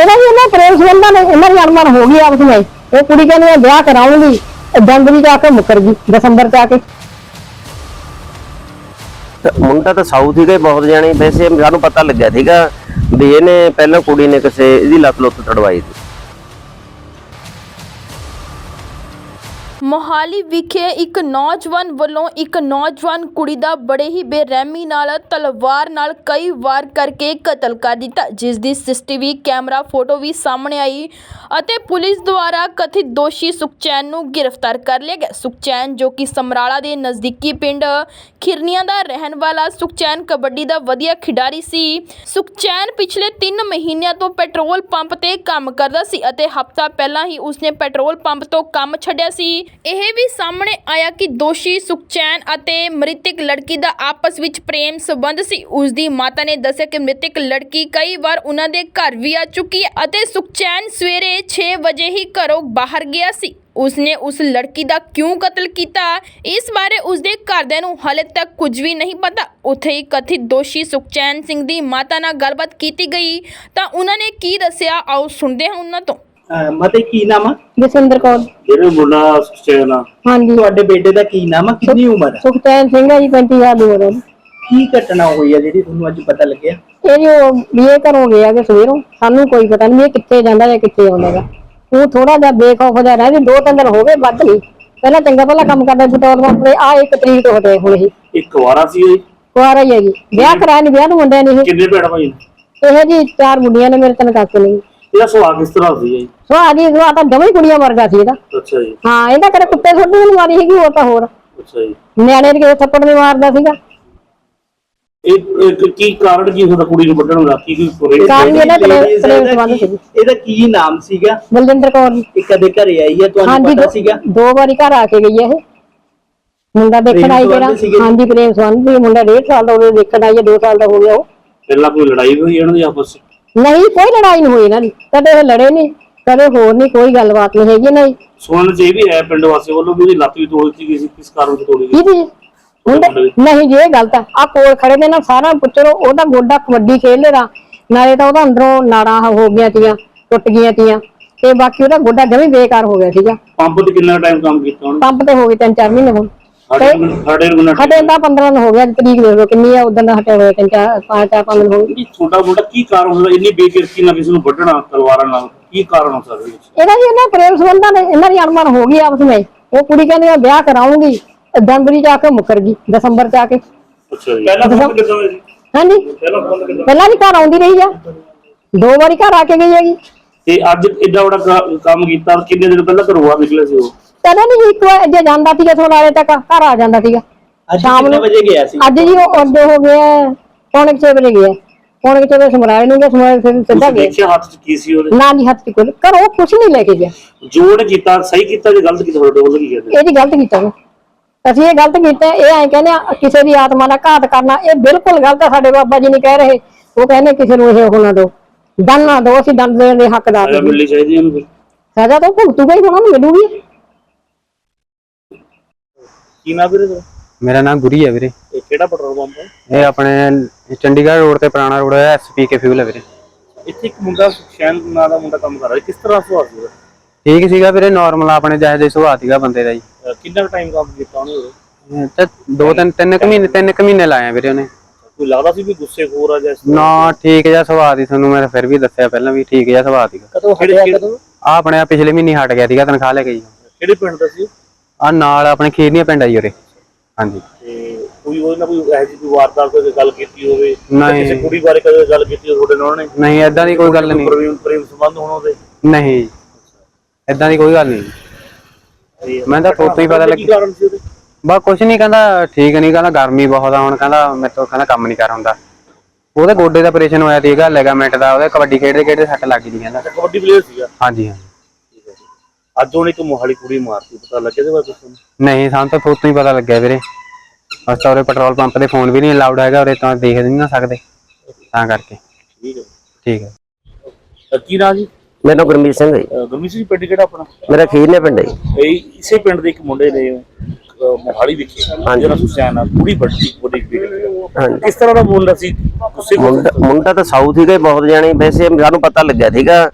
ਇਹਦਾ ਵੀ ਇਹਨਾਂ ਪ੍ਰੇਮ ਸੰਬੰਧਾਂ ਨੇ, ਇਹਨਾਂ ਦੀ ਅਣਮਨ ਹੋ ਗਈ ਆਪਸ ਵਿੱਚ। ਉਹ ਕੁੜੀ ਕਹਿੰਦੀ ਮੈਂ ਵਿਆਹ ਕਰਾਉਂਗੀ ਜਨਵਰੀ ਜਾ ਕੇ ਮੁੱਕਰ ਗਈ, ਦਸੰਬਰ ਚ ਆ ਕੇ। ਤੇ ਮੁੰਡਾ ਤਾਂ ਸਾਊਥ ਹੀ ਗਏ ਬਹੁਤ ਜਾਣੇ, ਵੈਸੇ ਸਾਨੂੰ ਪਤਾ ਲੱਗਿਆ ਸੀਗਾ ਵੀ ਇਹਨੇ ਪਹਿਲਾਂ ਕੁੜੀ ਨੇ ਕਿਸੇ, ਇਹਦੀ ਲੱਤ ਲੁੱਤ ਤੜਵਾਈ ਸੀ। ਮੋਹਾਲੀ ਵਿਖੇ ਇੱਕ ਨੌਜਵਾਨ ਵੱਲੋਂ ਇੱਕ ਨੌਜਵਾਨ ਕੁੜੀ ਦਾ ਬੜੇ ਹੀ ਬੇਰਹਿਮੀ ਨਾਲ ਤਲਵਾਰ ਨਾਲ ਕਈ ਵਾਰ ਕਰਕੇ ਕਤਲ ਕਰ ਦਿੱਤਾ। ਜਿਸ ਦੀ ਸੀਸੀਟੀਵੀ ਕੈਮਰਾ, ਫੋਟੋ ਵੀ ਸਾਹਮਣੇ ਆਈ ਅਤੇ ਪੁਲਿਸ ਦੁਆਰਾ ਕਥਿਤ ਦੋਸ਼ੀ ਸੁਖਚੈਨ ਨੂੰ ਗ੍ਰਿਫਤਾਰ ਕਰ ਲਿਆ ਗਿਆ। ਸੁਖਚੈਨ ਜੋ ਕਿ ਸਮਰਾਲਾ ਦੇ ਨਜ਼ਦੀਕੀ ਪਿੰਡ ਖਿਰਨੀਆਂ ਦਾ ਰਹਿਣ ਵਾਲਾ ਸੁਖਚੈਨ ਕਬੱਡੀ ਦਾ ਵਧੀਆ ਖਿਡਾਰੀ ਸੀ। ਸੁਖਚੈਨ ਪਿਛਲੇ 3 ਮਹੀਨਿਆਂ ਤੋਂ ਪੈਟਰੋਲ ਪੰਪ ਤੇ ਕੰਮ ਕਰਦਾ ਸੀ ਅਤੇ ਹਫ਼ਤਾ ਪਹਿਲਾਂ ਹੀ ਉਸਨੇ ਪੈਟਰੋਲ ਪੰਪ ਤੋਂ ਕੰਮ ਛੱਡਿਆ ਸੀ। ਇਹ ਵੀ ਸਾਹਮਣੇ ਆਇਆ ਕਿ ਦੋਸ਼ੀ ਸੁਖਚੈਨ ਅਤੇ ਮ੍ਰਿਤਕ ਲੜਕੀ ਦਾ ਆਪਸ ਵਿੱਚ ਪ੍ਰੇਮ ਸੰਬੰਧ ਸੀ। ਉਸ ਦੀ ਮਾਤਾ ਨੇ ਦੱਸਿਆ ਕਿ ਮ੍ਰਿਤਕ ਲੜਕੀ ਕਈ ਵਾਰ ਉਹਨਾਂ ਦੇ ਘਰ ਵੀ ਆ ਚੁੱਕੀ ਹੈ ਅਤੇ ਸੁਖਚੈਨ ਸਵੇਰੇ 6 ਵਜੇ ਹੀ ਘਰੋਂ ਬਾਹਰ ਗਿਆ ਸੀ। ਉਸਨੇ ਉਸ ਲੜਕੀ ਦਾ ਕਿਉਂ ਕਤਲ ਕੀਤਾ? ਇਸ ਬਾਰੇ ਉਸਦੇ ਘਰਦਿਆਂ ਨੂੰ ਹਾਲੇ ਤੱਕ ਕੁਝ ਵੀ ਨਹੀਂ ਪਤਾ। ਉੱਥੇ ਹੀ ਕਥਿਤ ਦੋਸ਼ੀ ਸੁਖਚੈਨ ਸਿੰਘ ਦੀ ਮਾਤਾ ਨਾਲ ਗੱਲਬਾਤ ਕੀਤੀ ਗਈ। ਤਾਂ ਉਹਨਾਂ ਨੇ ਕੀ ਦੱਸਿਆ? ਆਓ ਸੁਣਦੇ ਹਾਂ ਉਹਨਾਂ ਤੋਂ। ਅਹ ਮਤੇ ਕੀ ਨਾਮ ਆ? ਜਸਵਿੰਦਰ ਕੌਰ। ਜਿਹੜੇ ਮੁੰਡਾ ਸੁਚੇਨ ਆ ਹਾਂਜੀ। ਤੁਹਾਡੇ ਬੇਟੇ ਦਾ ਕੀ ਨਾਮ ਆ? ਕਿੰਨੀ ਉਮਰ ਆ? ਸੁਖਚੈਨ ਸਿੰਘ ਹੈ ਜੀ 35 ਸਾਲ ਦੀ ਉਮਰ ਹੈ ਕੀ ਘਟਨਾ ਹੋਈ ਆ ਜਿਹੜੀ ਤੁਹਾਨੂੰ ਅੱਜ ਪਤਾ ਲੱਗਿਆ? ਇਹ ਜੋ ਵੀ ਇਹ ਘਰੋਂ ਗਿਆ ਕਿ ਸਵੇਰੋਂ। ਸਾਨੂੰ ਕੋਈ ਪਤਾ ਨਹੀਂ ਇਹ ਕਿੱਥੇ ਜਾਂਦਾ ਜਾਂ ਕਿੱਥੇ ਆਉਂਦਾਗਾ ਉਹ ਥੋੜਾ ਜਿਹਾ ਬੇਖੌਫ ਜਿਹਾ ਰਹਿ ਜੀ ਦੋ ਤਿੰਨ ਦਿਨ ਹੋ ਗਏ ਵੱਧ ਨਹੀਂ। ਪਹਿਲਾਂ ਚੰਗਾ ਪਹਿਲਾਂ ਕੰਮ ਕਰਦਾ ਸੀ ਪੰਪ ਤੇ ਆ ਇੱਕ ਤਰੀਕ ਤੋਂ ਹਟੇ ਹੁਣ ਇਹ। ਇੱਕ ਵਾਰਾ ਸੀ ਇਹ ਕੁਆਰਾ ਹੀ ਹੈ ਜੀ। ਵਿਆਹ ਕਰਾਇਆ ਨਹੀਂ ਵਿਆਹ ਨੂੰ ਮੁੰਡਿਆਂ ਨੇ ਕਿੰਨੇ ਭੈਣ ਭਾਈ ਨੇ? ਇਹ ਇਹ ਜੀ ਚਾਰ ਮੁੰਡੀਆਂ ਨੇ ਮੇਰੇ ਤਿੰਨ ਕਾਕੇ ਨੇ ਜੀ। ਇਹਦਾ ਸੁਭਾਅ ਕਿਸ ਤਰ੍ਹਾਂ ਸੀ ਜੀ? ਸੋ ਆ ਜੀ ਸੋ ਆ ਤਾਂ ਜਮਾਂ ਹੀ ਕੁੜੀਆਂ ਵਰਗਾ ਸੀ ਇਹਦਾ। ਅੱਛਾ ਜੀ। ਹਾਂ ਇਹਦਾ ਕਦੇ ਕੁੱਤੇ ਛੋਟੀ ਨੂੰ ਮਾਰੀ ਸੀਗੀ ਉਹ ਤਾਂ ਹੋਰ। ਅੱਛਾ ਜੀ। ਨਿਆਣੇ ਦੇ ਕਿਸੇ ਥੱਪੜ ਨਹੀਂ ਮਾਰਦਾ ਸੀਗਾ। ਇਹ ਇੱਕ ਕੀ ਕਾਰਨ ਕੀ ਹੁੰਦਾ ਕੁੜੀ ਨੂੰ ਵੱਢਣ ਦਾ? ਕੀ ਕੋਈ ਪੁਰੇ ਕਾਰਨ ਇਹਦਾ ਪ੍ਰੇਮ Ladies ਪ੍ਰੇਮ ਇਹਦਾ ਸੰਬੰਧ ਕੀ- ਸੀ। ਇਹਦਾ ਕੀ ਨਾਮ ਸੀਗਾ? ਬਲਜਿੰਦਰ ਕੌਰ ਜੀ। ਇਹ ਕਦੇ ਘਰੇ ਆਈ ਆ ਤੁਹਾਨੂੰ ਹਾਂਜੀ ਪਤਾ ਦੋ- ਸੀਗਾ? ਦੋ ਵਾਰੀ ਘਰ ਆ ਕੇ ਗਈ ਹੈ ਇਹ। ਮੁੰਡਾ ਦੇਖਣ ਪ੍ਰੇਮ ਆਈ ਸੰਬੰਧ ਜਿਹੜਾ ਸੀਗੇ? ਹਾਂਜੀ ਪ੍ਰੇਮ ਸੰਬੰਧ ਸੀ। ਮੁੰਡਾ 1.5 ਸਾਲ ਦਾ ਉਹਦੇ ਦੇਖਣ ਆਈ ਹੈ 2 ਸਾਲ ਦਾ ਹੋ ਗਿਆ ਉਹ। ਪਹਿਲਾਂ ਕੋਈ ਲੜਾਈ ਹੋਈ ਇਹਨਾਂ ਦੀ ਆਪਸ ਵਿੱਚ? ਨਹੀਂ ਕੋਈ ਲੜਾਈ ਨਹੀਂ ਹੋਈ ਇਹਨਾਂ ਦੀ। ਕਦੇ ਇਹ ਲੜੇ ਨਹੀਂ ਕਦੇ ਹੋਰ ਨਹੀਂ ਕੋਈ ਗੱਲਬਾਤ ਨਹੀਂ ਹੈਗੀ ਨਹੀਂ ਸੁਣਨ ਚ ਇਹ ਵੀ ਹੈ ਪਿੰਡ ਵਾਸੀ ਵੱਲੋਂ ਵੀ ਉਹਦੀ ਲੱਤ ਵੀ ਤੋੜੀ ਦਿੱਤੀ ਗਈ ਸੀ ਕਿਸ ਕਾਰਨ ਤੋਂ ਤੋੜੀ ਗਈ? ਮੁੰਡੇ ਨਹੀਂ ਜੀ ਇਹ ਗਲਤ ਹੈ। ਆ ਕੋਲ ਖੜੇ ਨੇ ਨਾ ਸਾਰਾ ਪੁੱਛੋ ਉਹਦਾ ਗੋਡਾ ਕਬੱਡੀ ਖੇਡਦੇ ਦਾ ਨਾਲੇ ਤਾਂ ਉਹਦਾ ਅੰਦਰੋਂ ਨਾੜਾਂ ਹੋ ਗਈਆਂ ਤੀਆਂ ਟੁੱਟ ਗਈਆਂ ਤੀਆਂ। ਤੇ ਬਾਕੀ ਉਹਦਾ ਗੋਡਾ ਜਮੀ ਬੇਕਾਰ ਹੋ ਗਿਆ ਸੀਗਾ। ਪੰਪ ਤੇ ਕਿੰਨਾ ਟਾਈਮ ਕੰਮ ਕੀਤਾ ਉਹਨੇ? ਪੰਪ ਤੇ ਹੋ ਗਏ ਤਿੰਨ ਚਾਰ ਮਹੀਨੇ ਹੁਣ। ਸਾਡੇ ਹਟੇ ਤਾਂ 15 ਦਿਨ ਹੋ ਗਿਆ ਤਰੀਕ ਦੇਖ ਲਓ ਕਿੰਨੀ ਆ ਉਦੋਂ ਦਾ ਹਟੇ ਹੋਏ ਤਿੰਨ ਚਾਰ ਪੰਜ ਚਾਰ ਪੰਜ ਦਿਨ ਹੋ ਗਏ। ਕੀ ਛੋਟਾ ਮੋਟਾ ਕੀ ਕਾਰਨ ਹੁੰਦਾ ਇੰਨੀ ਬੇਕਿਰਕੀ ਨਾਲ ਕਿਸੇ ਨੂੰ ਵੱਢਣਾ ਤਲਵਾਰਾਂ ਨਾਲ ਕੀ ਕਾਰਨ ਹੋ ਸਕਦਾ ਇਸ ਇਹਦਾ ਜੀ ਇਹਨਾਂ ਪ੍ਰੇਮ ਸੰਬੰਧਾਂ ਨੇ ਇਹਨਾਂ ਦੀ ਅਣਮਨ ਹੋ ਗਈ ਆਪਸ ਵਿੱਚ। ਉਹ ਕੁੜੀ ਕਹਿੰਦੀ ਮੈਂ ਵਿਆਹ ਕਰਾਉਂਗੀ ਜਨਵਰੀ ਜਾ ਕੇ ਮੁੱਕਰ ਗਈ ਦਸੰਬਰ ਚ ਆ ਕੇ। ਅੱਛਾ ਜੀ। ਪਹਿਲਾਂ ਫੋਨ ਕਿੱਦਾਂ ਹੋਇਆ ਜੀ? ਹਾਂਜੀ। ਪਹਿਲਾਂ ਫੋਨ ਕਿੱਦਾਂ ਪਹਿਲਾਂ ਵੀ ਘਰ ਆਉਂਦੀ ਰਹੀ ਆ। ਦੋ ਵਾਰੀ ਘਰ ਆ ਕੇ ਗਈ ਹੈਗੀ। ਤੇ ਅੱਜ ਏਡਾ ਵੱਡਾ ਕ- ਕੰਮ ਕੀਤਾ ਕਿੰਨੇ ਦਿਨ ਪਹਿਲਾਂ ਘਰੋਂ ਆ ਨਿਕਲੇ ਸੀ ਉਹ? ਕਦੇ ਨਹੀਂ ਇੱਕ ਵਾਰ ਜੇ ਜਾਂਦਾ ਸੀਗਾ ਸੋਨਾਲੇ ਤੱਕ ਘਰ ਆ ਜਾਂਦਾ ਸੀਗਾ। ਅੱਜ ਸ਼ਾਮ ਕਿੰਨੇ ਨੂੰ- ਵਜੇ ਗਿਆ ਸੀ? ਅੱਜ ਜੀ ਉਹ ਅੱਡੇ ਹੋ ਗਿਆ ਪੌਣੇ 6 ਵਜੇ ਗਿਆ। ਪੌਣੇ 6 ਵਜੇ ਸਮਰਾਏ ਨੂੰ ਗਿਆ ਸਮਰਾਏ ਫਿਰ ਸਿੱਧਾ ਤੁਸੀਂ ਗਿਆ। ਦੇਖਿਆ ਹੱਥ 'ਚ ਕੀ ਸੀ ਉਹਦੇ? ਨਾ ਜੀ ਹੱਥ ਚ ਕੋਲ ਘਰੋਂ ਕੁਛ ਨਹੀਂ ਲੈ ਕੇ ਗਿਆ। ਜੋੜ ਕੀਤਾ ਸਹੀ ਕੀਤਾ ਜੇ ਗਲਤ ਕੀਤਾ ਤੁਹਾਡੇ ਵੱਲੋਂ ਕੀ ਕਹਿੰਦੇ? ਇਹ ਜੀ ਗਲਤ ਕੀਤਾ ਵਾ। ਅਸੀਂ ਇਹ ਗਲਤ ਕੀਤਾ ਇਹ ਐਂ ਕਹਿੰਦੇ ਆ ਕਿਸੇ ਦੀ ਆਤਮਾ ਦਾ ਘਾਤ ਕਰਨਾ ਇਹ ਬਿਲਕੁਲ ਗਲਤ ਆ ਸਾਡੇ ਬਾਬਾ ਜੀ ਨਹੀਂ ਕਹਿ ਰਹੇ। ਉਹ ਕਹਿੰਦੇ ਕਿਸੇ ਨੂੰ ਇਹ ਦਿਓ। ਦੰਡ ਨਾ ਦਿਓ ਅਸੀਂ ਦੰਡ ਦੇਣ ਦੇ ਹੱਕਦਾਰ ਨਹੀਂ ਮਿਲਣੀ ਚਾਹੀਦੀ ਇਹਨੂੰ ਫਿਰ। ਸਜ਼ਾ ਤਾਂ ਭੁਗਤੂਗਾ ਹੀ ਉਹਨਾਂ ਨੂੰ ਮਿਲੂਗੀ। ਕੀ ਨਾ ਵੀਰੇ ਇਹਦਾ? ਮੇਰਾ ਨਾਮ ਗੁਰੀ ਹੈ ਵੀਰੇ। ਇਹ ਕਿਹੜਾ ਪੈਟਰੋਲ ਪੰਪ ਹੈ? ਇਹ ਆਪਣੇ ਚੰਡੀਗੜ੍ਹ ਰੋਡ ਤੇ ਪੁਰਾਣਾ ਰੋਡ ਹੈ ਐਸਪੀ ਕੇ ਫਿਊਲ ਹੈ ਵੀਰੇ। ਇੱਥੇ ਇੱਕ ਮੁੰਡਾ ਸੁਖਸ਼ੈਨ ਨਾਂ ਦਾ ਮੁੰਡਾ ਕੰਮ ਕਰ ਰਿਹਾ ਕਿਸ ਤਰ੍ਹਾਂ ਸੁਭਾਅ ਸੀ ਉਹਦਾ? ਠੀਕ ਸੀਗਾ ਵੀਰੇ ਨਾਰਮਲ ਆਪਣੇ ਜਿਹੇ ਜਿਹੇ ਸੁਭਾਅ ਸੀਗਾ ਬੰਦੇ ਦਾ ਜੀ। ਅਹ ਕਿੰਨਾ ਟਾਈਮ ਕੰਮ ਕੀਤਾ ਉਹਨੇ ਉਰੇ? ਇਹ ਤਾਂ ਦੋ ਤਿੰਨ ਤਿੰਨ ਕੁ ਮਹੀਨੇ ਤਿੰਨ ਕੁ ਮਹੀਨੇ ਲਾਏ ਆ ਵੀਰੇ ਉਹਨੇ। ਕੋਈ ਲੱਗਦਾ ਸੀ ਵੀ ਗੁੱਸੇ ਖੋਰ ਆ ਜਾਂ ਇਸ ਤਰ੍ਹਾਂ? ਨਾ ਠੀਕ ਜਿਹਾ ਸੁਭਾਅ ਦੀ ਤੁਹਾਨੂੰ ਮੈਂ ਫਿਰ ਵੀ ਦੱਸਿਆ ਪਹਿਲਾਂ ਵੀ ਠੀਕ ਜਿਹਾ ਸੁਭਾਅ ਸੀਗਾ। ਕਦੋਂ ਕਿਹੜੇ ਕਿਹੜੇ- ਆ ਆਪਣੇ ਆ ਪਿਛਲੇ ਮਹੀਨੇ ਹਟ ਗਿਆ ਸੀਗਾ ਤਨਖਾਹ ਲੈ ਕੇ ਜੀ। ਕਿਹੜੇ ਪਿੰਡ ਦਾ ਸੀ ਆ ਨਾਲ ਆਪਣੇ ਖੀਰਨੀਆਂ ਪਿੰਡ ਆ ਜੀ ਉਰੇ। ਹਾਂਜੀ। ਤੇ ਕੋਈ ਉਹਦੇ ਨਾਲ ਕੋਈ ਇਹੋ ਜਿਹੀ ਕੋਈ ਵਾਰਦਾਤ ਕੋਈ ਗੱਲ ਕੀਤੀ ਹੋਵੇ? ਜਾਂ ਨਹੀਂ। ਕਿਸੇ ਕੁੜੀ ਬਾਰੇ ਕਦੇ ਗੱਲ ਕੀਤੀ ਹੋਵੇ ਤੁਹਾਡੇ ਨਾਲ ਉਹਨੇ? ਨਹੀਂ ਐਦਾਂ ਦੀ ਕੋਈ ਗੱਲ ਨਹੀਂ। ਪ੍ਰੇਮ ਪ੍ਰੇਮ ਸੰਬੰਧ ਹੋਣ ਉਹਦੇ? ਨਹੀਂ ਐਦਾਂ ਦੀ ਕੋਈ ਗੱਲ ਨਹੀਂ ਮੈਂ ਤਾਂ ਫੋਟੋ ਹੀ ਪਤਾ ਕੀ ਲੱਗੀ। ਕਾਰਨ ਸੀ ਉਹਦੇ? ਬਾ ਕੁਛ ਨਹੀਂ ਕਹਿੰਦਾ ਠੀਕ ਨਹੀਂ ਕਹਿੰਦਾ ਗਰਮੀ ਬਹੁਤ ਆ ਹੁਣ ਕਹਿੰਦਾ ਮੇਰੇ ਤੋਂ ਕਹਿੰਦਾ ਕੰਮ ਨਹੀਂ ਕਰ ਹੁੰਦਾ। ਉਹਦੇ ਗੋਡੇ ਦਾ ਆਪਰੇਸ਼ਨ ਹੋਇਆ ਸੀਗਾ ਲੈਗਾਮੈਂਟ ਦਾ ਉਹਦੇ ਕਬੱਡੀ ਖੇਡਦੇ ਖੇਡਦੇ ਸੱਟ ਲੱਗ ਗਈ ਕਹਿੰਦਾ। ਅੱਛਾ, ਕਬੱਡੀ ਪਲੇਅਰ ਸੀਗਾ? ਹਾਂਜੀ ਹਾਂ ਅੱਜ ਉਹਨੇ ਇੱਕ ਮੋਹਾਲੀ ਕੁੜੀ ਮਾਰਤੀ ਪਤਾ ਲੱਗਿਆ ਇਹਦੇ ਬਾਰੇ ਤੁਹਾਨੂੰ? ਨਹੀਂ ਸਾਨੂੰ ਤਾਂ ਫੋਟੋ ਹੀ ਪਤਾ ਲੱਗਿਆ ਵੀਰੇ। ਅਸੀਂ ਤਾਂ ਉਰੇ ਪੈਟਰੋਲ ਪੰਪ ਤੇ ਫੋਨ ਵੀ ਨਹੀਂ ਅਲਾਉਡ ਹੈਗਾ ਉਰੇ ਤਾਂ ਦੇਖ ਨਹੀਂ ਨਾ ਸਕਦੇ। ਤਾਂ ਕਰਕੇ। ਠੀਕ ਹੈ। ਠੀਕ ਹੈ। ਅਹ ਕੀ ਨਾਂ ਜੀ? ਮੈਨੂੰ ਗੁਰਮੀਤ ਸਿੰਘ ਹੈ ਜੀ। ਅਹ ਗੁਰਮੀਤ ਸਿੰਘ ਪਿੰਡ ਕਿਹੜਾ ਆਪਣਾ? ਮੇਰਾ ਖੀਰ ਨੇ ਪਿੰਡ ਹੈ ਜੀ। ਇਹ ਇਸੇ ਪਿੰਡ ਦੇ ਇੱਕ ਮੁੰਡੇ ਨੇ ਅਹ, ਮੋਹਾਲੀ ਵਿਖੇ। ਹਾਂਜੀ। ਜਿਹੜਾ ਸੁਸੈਨ ਆ ਕੁੜੀ ਵੱਡੀ ਵੱਡੀ ਬੇਟੀ ਹਾਂਜੀ। ਕਿਸ ਤਰ੍ਹਾਂ ਦਾ ਮੁੰਡਾ ਸੀ? ਗੁੱਸੇ ਮੁੰਡਾ ਮੁੰਡਾ ਤਾਂ ਸਾਊਥ ਸੀਗਾ ਹੀ ਬਹੁਤ ਜਾਣੀ ਵੈਸੇ ਸਾਨੂੰ ਪਤਾ ਲੱਗਿਆ ਸੀਗਾ।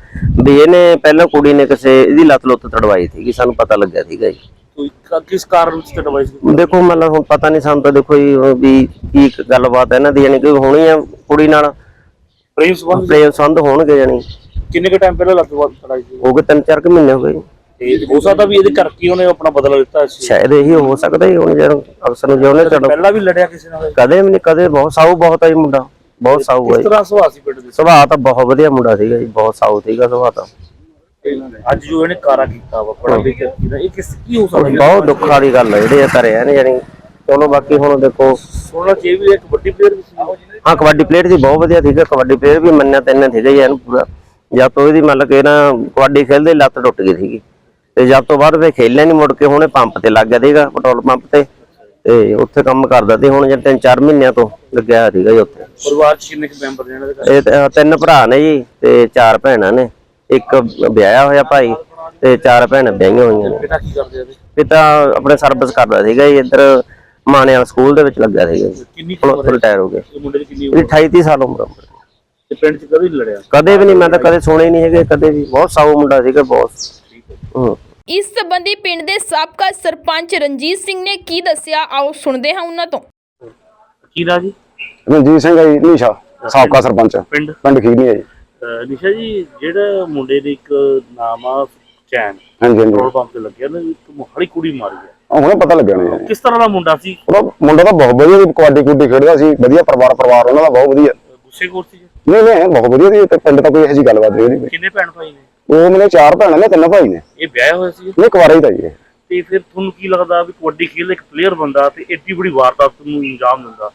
ਵੀ ਇਹਨੇ ਪਹਿਲਾਂ ਕੁੜੀ ਨੇ ਕਿਸੇ ਇਹਦੀ ਲੱਤ ਲੁੱਤ ਤੜਵਾਈ ਸੀਗੀ ਸਾਨੂੰ ਪਤਾ ਲੱਗਿਆ ਸੀਗਾ ਜੀ। ਕੋਈ ਕ- ਕਿਸ ਕਾਰਨ ਵਿੱਚ ਐਡਵਾਈਸ ਦੇਖੋ ਮਤਲਬ ਹੁਣ ਪਤਾ ਨਹੀਂ ਸਾਨੂੰ ਤਾਂ ਦੇਖੋ ਜੀ ਉਹ ਵੀ ਕੀ ਗੱਲਬਾਤ ਹੈ ਇਹਨਾਂ ਦੀ ਯਾਨੀ ਕਿ ਹੋਣੀ ਆ ਕੁੜੀ ਨਾਲ। ਪ੍ਰੇਮ ਸੰਬੰਧ? ਪ੍ਰੇਮ ਸੰਧ ਹੋਣਗੇ ਜਾਨੀ ਕਿੰਨੇ ਕ ਟਾਈਮ ਪਹਿਲਾਂ ਲੱਤ ਬਾਤ ਤੜਾਈ ਸੀ? ਹੋ ਗਏ ਤਿੰਨ ਚਾਰ ਕੁ ਮਹੀਨੇ ਹੋ ਗਏ ਜੀ। ਤੇ ਹੋ ਸਕਦਾ ਵੀ ਇਹਦੇ ਕਰਕੇ ਉਹਨੇ ਆਪਣਾ ਬਦਲਾ ਲਿੱਤਾ ਸੀ ਸ਼ਾਇਦ ਇਹੀ ਹੋ ਸਕਦਾ ਜੀ ਹੁਣ ਜਦੋਂ ਅਫਸਰ ਨੂੰ ਜੇ ਉਹਨੇ ਤੜ ਪਹਿਲਾਂ ਵੀ ਲੜਿਆ ਕਿਸੇ ਨਾਲ? ਕਦੇ ਵੀ ਨਹੀਂ ਕਦੇ ਬਹੁਤ ਸਾਊ ਬਹੁਤ ਜੀ ਮੁੰਡਾ। ਬਹੁਤ ਸਾਊ ਹੈ ਕਿਸ ਜੀ। ਤਰ੍ਹਾਂ ਸੁਭਾਅ ਸੀ ਪਿੰਡ ਦੇ? ਸੁਭਾਅ ਤਾਂ ਬਹੁਤ ਵਧੀਆ ਮੁੰਡਾ ਸੀਗਾ ਜੀ ਬਹੁਤ ਸਾਊ ਸੀਗਾ ਸੁਭਾਅ ਤਾਂ। ਅੱਜ ਜੋ ਇਹਨੇ ਕਾਰਾ ਕੀਤਾ ਵਾ ਬੜਾ ਬੇਇੱਜ਼ਤੀ ਦਾ ਇਹ ਕਿਸ ਕੀ ਹੋ ਸਕਦਾ ਬਹੁਤ ਦੁੱਖ ਵਾਲੀ ਗੱਲ ਹੈ ਜਿਹੜੇ ਇਹ ਕਰਿਆ ਨੇ ਜਾਨੀ ਚਲੋ ਬਾਕੀ ਹੁਣ ਦੇਖੋ। ਸੁਣਨਾ ਚਾਹੀਏ ਵੀ ਇੱਕ ਵੱਡੀ ਪਲੇਅਰ ਵੀ ਸੀ। ਹਾਂ ਕਬੱਡੀ ਪਲੇਅਰ ਸੀ ਬਹੁਤ ਵਧੀਆ ਸੀਗਾ ਕਬੱਡੀ ਪਲੇਅਰ ਵੀ ਮੰਨਿਆ ਤੈਨਾਂ ਸੀਗਾ ਜੀ ਇਹਨੂੰ ਪੂਰਾ। ਜਦ ਤੋਂ ਇਹਦੀ ਮਤਲਬ ਕਿ ਨਾ ਕਬੱਡੀ ਖੇਲਦੇ ਲੱਤ ਟੁੱਟ ਗਈ ਸੀਗੀ। ਤੇ ਜਦ ਤੋਂ ਬਾਅਦ ਫੇ ਖੇਲਿਆ ਨਹੀਂ ਮੁੜ ਕੇ ਹੁਣੇ ਪੰਪ ਤੇ ਲੱਗ ਗਿਆ ਸੀਗਾ ਪੈਟਰੋਲ ਪੰਪ ਤੇ। ਤੇ ਉੱਥੇ ਕੰਮ ਕਰਦਾ ਸੀ ਹੁਣ ਜੇ ਤਿੰਨ ਚਾਰ ਮਹੀਨਿਆਂ ਤੋਂ ਲੱਗਿਆ ਹੋਇਆ ਸੀਗਾ ਜੀ ਉੱਥੇ। ਪਰਿਵਾਰ ਚ ਕਿੰਨੇ ਕੁ ਮੈਂਬਰ ਨੇ ਇਹਨਾਂ ਦੇ ਘਰ? ਇਹ ਤਾਂ ਤਿੰਨ ਭਰਾ ਨੇ ਜੀ ਤੇ ਚਾਰ ਭੈਣਾਂ ਨੇ। ਇੱਕ ਵਿਆਹਿਆ ਹੋਇਆ ਭਾਈ ਤੇ ਚਾਰ ਭੈਣਾਂ ਵਿਆਹੀਆਂ ਹੋਈਆਂ ਨੇ। ਪਿਤਾ ਕੀ ਕਰਦੇ ਆ ਇਹਦੇ? ਪਿਤਾ ਆਪਣੇ ਸਰਵਿਸ ਕਰਦਾ ਸੀਗਾ ਜੀ ਇੱਧਰ ਮਾਣੇ ਵਾਲਾ ਸਕੂਲ ਦੇ ਵਿੱਚ ਲੱਗਿਆ ਸੀਗਾ ਜੀ। ਕਿੰਨੀ ਕੁ ਹੁਣ ਉਮਰ ਹੈ? ਰਿਟਾਇਰ ਹੋ ਗਏ। ਇਹ ਮੁੰਡੇ ਦੀ ਕਿੰਨੀ ਇਹਦੀ ਉਮਰ? 28 30 ਸਾਲ ਉਮਰ ਆ ਤੇ ਪਿੰਡ ਚ ਕਦੇ ਨਹੀਂ ਲੜਿਆ? ਕਦੇ ਵੀ ਨਹੀਂ ਮੈਂ ਤਾਂ ਕਦੇ ਸੁਣੇ ਨਹੀਂ ਹੈਗੇ ਕਦੇ ਵੀ। ਬਹੁਤ ਸਾਊ ਮੁੰਡਾ ਸੀਗਾ ਬਹੁਤ। ਹੂੰ। ਇਸ ਸੰਬੰਧੀ ਪਿੰਡ ਦੇ ਸਾਬਕਾ ਸਰਪੰਚ ਰਣਜੀਤ ਸਿੰਘ ਨੇ ਕੀ ਦੱਸਿਆ? ਆਓ ਸੁਣਦੇ ਹਾਂ ਉਹਨਾਂ ਤੋਂ। ਕੀ ਨਾ ਜੀ? ਰਣਜੀਤ ਸਿੰਘ ਹੈ ਜੀ ਨੀਸ਼ਾ ਸਾਬਕਾ ਸਰਪੰਚ। ਪਿੰਡ? ਪਿੰਡ ਖੀਨੀ ਹੈ ਜੀ। ਅਹ ਨਿਸ਼ਾ ਜੀ ਜਿਹੜਾ ਮੁੰਡੇ ਦੇ ਇੱਕ ਨਾਮ ਆ ਚੈਨ ਹਾਂਜੀ ਹਾਂਜੀ। ਪੈਟਰੋਲ ਪੰਪ ਤੇ ਲੱਗਿਆ ਨਾ ਇੱਕ ਮੋਹਾਲੀ ਕੁੜੀ ਮਾਰੀ ਹੈ ਉਹ ਹੁਣੇ ਪਤਾ ਲੱਗਿਆ ਨੇ ਜੀ ਕਿਸ ਤਰ੍ਹਾਂ ਦਾ ਮੁੰਡਾ ਸੀ? ਉਹਦਾ ਮੁੰਡਾ ਤਾਂ ਬਹੁਤ ਵਧੀਆ ਸੀ ਕਬੱਡੀ ਕੁੱਡੀ ਖੇਡਦਾ ਸੀ ਵਧੀਆ ਪਰਿਵਾਰ ਪਰਿਵਾਰ ਉਹਨਾਂ ਦਾ ਬਹੁਤ ਵਧੀਆ। ਗੁੱਸੇ ਖੋਰ ਸੀ ਜੀ? ਨਹੀਂ ਨਹੀਂ ਬਹੁਤ ਵਧੀਆ ਸੀ ਤੇ ਪਿੰਡ ਤਾਂ ਕੋਈ ਇਹੋ ਜਿਹੀ ਗੱਲਬਾਤ ਨਹੀਂ ਉਹਦੀ ਕਿੰਨੇ ਭੈਣ ਭਾਈ ਨੇ? ਉਹ ਮੇਰੇ ਚਾਰ ਭੈਣਾਂ ਨੇ ਤਿੰਨ ਭਾਈ ਨੇ। ਇਹ ਵਿਆਹ ਹੋਇਆ ਸੀ? ਇਹ ਕੁਵਾਰਾ ਹੀ ਤਾਂ ਜੀ ਇਹ। ਤੇ ਫਿਰ ਤੁਹਾਨੂੰ ਕੀ ਲੱਗਦਾ ਵੀ ਕਬੱਡੀ ਖੇਡ ਇੱਕ ਪਲੇਅਰ ਬੰਦਾ ਤੇ ਏਡੀ ਬੜੀ ਵਾਰਦਾਤ ਨੂੰ ਇੰਜਾਮ ਦਿੰਦਾ?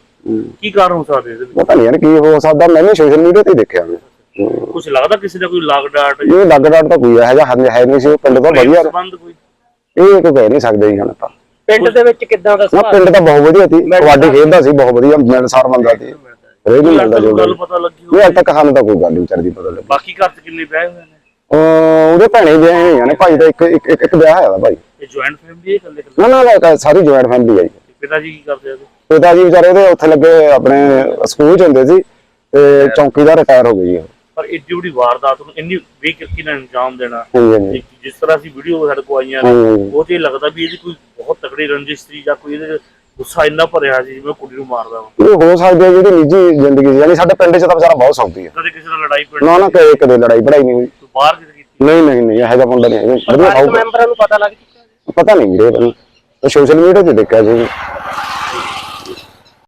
ਕੀ ਕਾਰਨ ਹੋ ਸਕਦੇ ਇਹਦੇ ਵਿੱਚ? ਪਤਾ ਨਹੀਂ ਯਾਰ ਕੀ ਹੋ ਸਕਦਾ ਮੈਂ ਵੀ ਸੋਸ਼ਲ ਮੀਡੀਆ ਤੇ ਹੀ ਦੇਖਿਆ ਮੈਂ ਹੂੰ। ਕੁਝ ਲੱਗਦਾ ਕਿਸੇ ਦਾ ਕੋਈ ਲਾਗ ਡਾਟ? ਇਹ ਲੱਗ ਡਾਟ ਤਾਂ ਕੋਈ ਇਹੋ ਜਿਹਾ ਹੈ- ਹੈ ਨਹੀਂ ਸੀ ਉਹ ਪਿੰਡ ਤਾਂ ਵਧੀਆ। ਸੰਬੰਧ ਕੋਈ? ਇਹ ਕੋਈ ਕਹਿ ਨਹੀਂ ਸਕਦੇ ਜੀ ਹੁਣ ਤਾਂ ਪਿੰਡ ਦੇ ਵਿੱਚ ਕਿੱਦਾਂ ਦਾ ਨਾ ਪਿੰਡ ਤਾਂ ਬਹੁਤ ਵਧੀਆ ਸੀ ਕਬੱਡੀ ਖੇਡਦਾ ਸੀ ਬਹੁਤ ਵਧੀਆ ਮਿਲਸਾਰ ਬੰਦਾ ਸੀ। ਰੇਡ ਹੀ ਮਿਲਦਾ ਜੋ ਗੱਲ ਪਤਾ ਲੱਗੀ ਇਹ ਅੱਜ ਤੱਕ ਸਾਨੂੰ ਤਾਂ ਕੋਈ ਗੱਲ ਨਹੀਂ ਵਿਚਾਰੀ ਪਤਾ ਲੱਗੀ। ਬਾਕੀ ਘਰ ਚ ਕਿੰਨੇ ਵਿਆਹ ਹੋਏ ਨੇ? ਉਹਦੇ ਭੈਣੇ ਵਿਆਹੇ ਹੋਈਆਂ ਨੇ ਭਾਈ ਦਾ ਇੱਕ ਇੱਕ ਇੱਕ ਇੱਕ ਵਿਆਹ ਹੋਇਆ ਵਾ ਭਾਈ। ਇਹ ਜੁਆਇੰਟ ਫੈਮਿਲੀ ਹੈ ਇਕੱਲੇ ਇਕੱਲੇ? ਨਾ ਨਾ ਨਾ ਸਾਰੀ ਜੁਆਇੰਟ ਫੈਮਿਲੀ ਹੈ ਜੀ। ਪਿਤਾ ਜੀ ਕੀ ਕਰਦੇ ਆ ਇਹਦੇ? ਪਿਤਾ ਜੀ ਵਿਚਾਰੇ ਉਹਦੇ ਉੱਥੇ ਲੱਗੇ ਆਪਣੇ ਸਕੂਲ ਚ ਹੁੰਦੇ ਸੀ ਤੇ ਚੌਂਕੀਦਾਰ ਰਿਟਾਇਰ ਹੋ ਗਏ ਜੀ ਉਹ। ਪਰ ਏਡੀ ਬੜੀ ਵਾਰਦਾਤ ਨੂੰ ਇੰਨੀ ਬੇਕਿਰਕੀ ਨਾਲ ਅੰਜਾਮ ਦੇਣਾ ਹਾਂਜੀ ਹਾਂਜੀ। ਜਿ- ਜਿਸ ਤਰ੍ਹਾਂ ਅਸੀਂ ਵੀਡੀਓ ਸਾਡੇ ਕੋਲ ਆਈਆਂ ਨੇ ਹਾਂਜੀ। ਉਹ ਤੇ ਲੱਗਦਾ ਵੀ ਇਹਦੀ ਕੋਈ ਬਹੁਤ ਤਕੜੀ ਰੰਜਿਸ਼ ਸੀ ਜਾਂ ਕੋਈ ਇਹਦੇ 'ਚ ਗੁੱਸਾ ਇੰਨਾ ਭਰਿਆ ਸੀ ਜਿਵੇਂ ਕੁੜੀ ਨੂੰ ਮਾਰਦਾ ਵਾ। ਇਹ ਹੋ ਸਕਦੀ ਜਿਹੜੀ ਨਿੱਜੀ ਜ਼ਿੰਦਗੀ ਸੀ ਯਾਨੀ ਸਾਡੇ ਪਿੰਡ ਚ ਤਾਂ ਵਿਚਾਰਾ ਬਹੁਤ ਸੌਖੀ ਹੈ। ਕਦੇ ਕਿਸੇ ਨਾਲ ਲੜਾਈ ਪੜੀ ਨਾ ਨਾ ਕਦੇ ਕਦੇ ਲੜਾਈ ਪੜਾਈ ਨਹੀਂ ਹੋਈ। ਬਾਹਰ ਕਿਤੇ ਕੀਤੀ? ਨਹੀਂ ਨਹੀਂ ਨਹੀਂ ਇਹੋ ਜਿਹਾ ਮੁੰਡਾ ਨਹੀਂ ਹੈਗਾ। ਵਧੀਆ ਖਾਊਗਾ ਮੈਂਬਰਾਂ ਨੂੰ ਪਤਾ ਲੱਗ ਚੁੱਕਾ ਪਤਾ ਨਹੀਂ ਵੀਰੇ ਮੈਨੂੰ ਸੋਸ਼ਲ ਮੀਡੀਆ ਤੇ ਦੇਖਿਆ ਸੀ